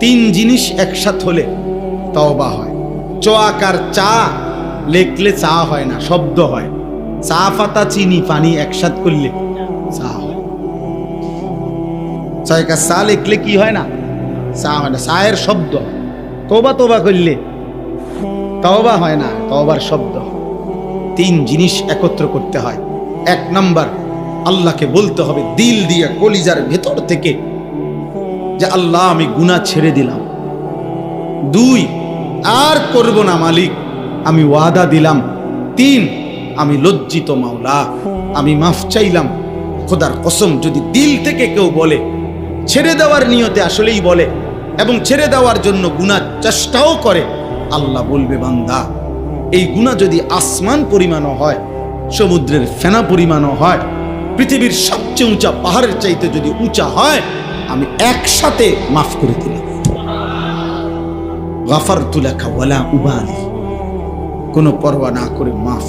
তিন জিনিস একসাথ হলে তওবা হয়। চোয়াকার চা লেখলে চা হয় না, শব্দ হয়। চা পাতা, চিনি, পানি একসাথ করলে চা হয়। ছয়কার চা লেখলে কি হয় না? চা হয় না, চায়ের শব্দ। তোবা তোবা করলে তওবা হয় না, তওবার শব্দ। তিন জিনিস একত্র করতে হয়। এক নাম্বার, আল্লাহকে বলতে হবে, দিল দিয়ে কলিজার ভেতর থেকে যে আল্লাহ, আমি গুনাহ ছেড়ে দিলাম। দুই, আর করব না মালিক। আমি ওয়াদা দিলাম। তিন, আমি লজ্জিত মাওলা। আমি মাফ চাইলাম। খোদার কসম, যদি দিল থেকে কেউ বলে, ছেড়ে দেওয়ার নিয়তে আসলেই বলে, এবং ছেড়ে দেওয়ার জন্য গুনাহ চেষ্টাও করে, আল্লাহ বলবে, বান্দা, এই গুনাহ যদি আসমান পরিমাণও হয়, সমুদ্রের ফেনা পরিমাণও হয়, পৃথিবীর সবচেয়ে উঁচা পাহাড়ের চাইতে যদি উঁচা হয় আমি একসাথে মাফ করে দিলাম। গাফার তুলাকা ওয়ালা উবালি। কোনো পরোয়া না করে মাফ